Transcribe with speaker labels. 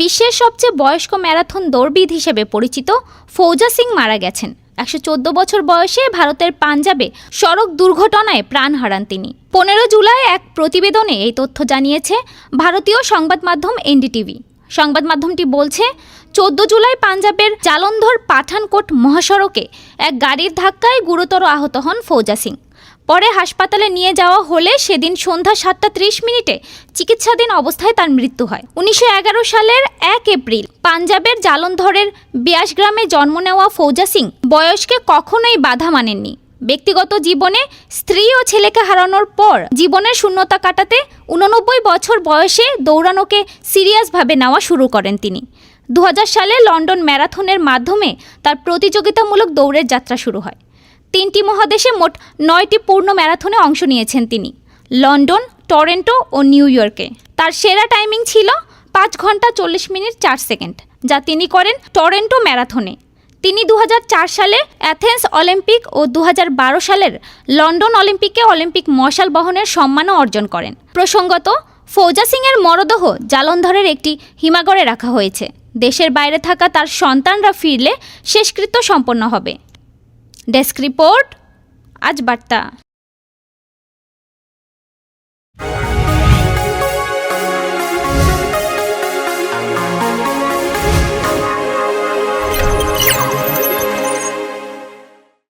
Speaker 1: বিশ্বের সবচেয়ে বয়স্ক ম্যারাথন দৌড়বিদ হিসেবে পরিচিত ফৌজা সিং মারা গেছেন। একশো চোদ্দ বছর বয়সে ভারতের পাঞ্জাবে সড়ক দুর্ঘটনায় প্রাণ হারান তিনি। পনেরো জুলাই এক প্রতিবেদনে এই তথ্য জানিয়েছে ভারতীয় সংবাদ মাধ্যম এনডিটিভি। সংবাদ মাধ্যমটি বলছে চোদ্দ জুলাই পাঞ্জাবের জালন্ধর পাঠানকোট মহাসড়কে এক গাড়ির ধাক্কায় গুরুতর আহত হন ফৌজা সিং। পরে হাসপাতালে নিয়ে যাওয়া হলে সেদিন সন্ধ্যা সাতটা ত্রিশ মিনিটে চিকিৎসাধীন অবস্থায় তার মৃত্যু হয়। উনিশশো এগারো সালের এক এপ্রিল পাঞ্জাবের জালন্ধরের বিয়াস গ্রামে জন্ম নেওয়া ফৌজা সিং বয়সকে কখনোই বাধা মানেননি। ব্যক্তিগত জীবনে স্ত্রী ও ছেলেকে হারানোর পর জীবনের শূন্যতা কাটাতে উননব্বই বছর বয়সে দৌড়ানোকে সিরিয়াসভাবে নেওয়া শুরু করেন তিনি। দু হাজার সালে লন্ডন ম্যারাথনের মাধ্যমে তার প্রতিযোগিতামূলক দৌড়ের যাত্রা শুরু হয়। তিনটি মহাদেশে মোট নয়টি পূর্ণ ম্যারাথনে অংশ নিয়েছেন তিনি, লন্ডন, টরেন্টো ও নিউ ইয়র্কে। তার সেরা টাইমিং ছিল পাঁচ ঘণ্টা চল্লিশ মিনিট চার সেকেন্ড, যা তিনি করেন টরেন্টো ম্যারাথনে। তিনি দু হাজার চার সালে অ্যাথেন্স অলিম্পিক ও দু হাজার বারো সালের লন্ডন অলিম্পিকে অলিম্পিক মশাল বহনের সম্মানও অর্জন করেন। প্রসঙ্গত, ফৌজা সিংয়ের মরদেহ জালন্ধরের একটি হিমাগরে রাখা হয়েছে। দেশের বাইরে থাকা তার সন্তানরা ফিরলে শেষকৃত্য সম্পন্ন হবে। ডেস্ক রিপোর্ট আজ বার্তা।